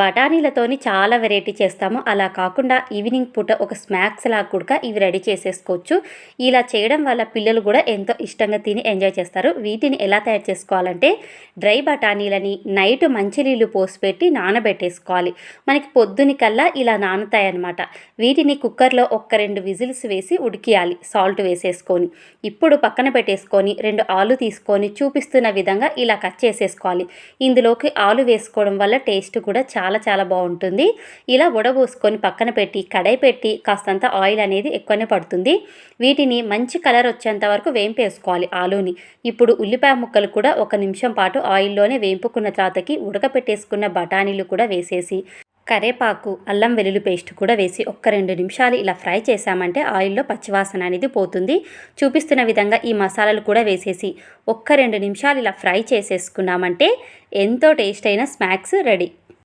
బఠానీలతోని చాలా వెరైటీ చేస్తాము. అలా కాకుండా ఈవినింగ్ పూట ఒక స్నాక్స్ లాగా కూడా ఇవి రెడీ చేసేసుకోవచ్చు. ఇలా చేయడం వల్ల పిల్లలు కూడా ఎంతో ఇష్టంగా తిని ఎంజాయ్ చేస్తారు. వీటిని ఎలా తయారు చేసుకోవాలంటే డ్రై బఠానీలని నైట్ మంచినీళ్ళు పోసిపెట్టి నానబెట్టేసుకోవాలి. మనకి పొద్దుని కల్లా ఇలా నానుతాయి అన్నమాట వీటిని కుక్కర్లో ఒక్క రెండు విజిల్స్ వేసి ఉడికియాలి సాల్ట్ వేసేసుకొని. ఇప్పుడు పక్కన పెట్టేసుకొని రెండు ఆలు తీసుకొని చూపిస్తున్న విధంగా ఇలా కట్ చేసేసుకోవాలి. ఇందులోకి ఆలు వేసుకోవడం వల్ల టేస్ట్ కూడా చాలా చాలా చాలా బాగుంటుంది. ఇలా ఉడబోసుకొని పక్కన పెట్టి కడాయి పెట్టి కాస్తంత ఆయిల్ అనేది ఎక్కువనే పడుతుంది. వీటిని మంచి కలర్ వచ్చేంత వరకు వేంపేసుకోవాలి ఆలూని. ఇప్పుడు ఉల్లిపాయ ముక్కలు కూడా ఒక నిమిషం పాటు ఆయిల్లోనే వేంపుకున్న తర్వాతకి ఉడకపెట్టేసుకున్న బఠానీలు కూడా వేసేసి కరేపాకు అల్లం వెల్లుల్లి పేస్ట్ కూడా వేసి ఒక్క రెండు నిమిషాలు ఇలా ఫ్రై చేసామంటే ఆయిల్లో పచ్చివాసన అనేది పోతుంది. చూపిస్తున్న విధంగా ఈ మసాలాలు కూడా వేసేసి ఒక్క రెండు నిమిషాలు ఇలా ఫ్రై చేసేసుకున్నామంటే ఎంతో టేస్ట్ అయిన స్నాక్స్ రెడీ.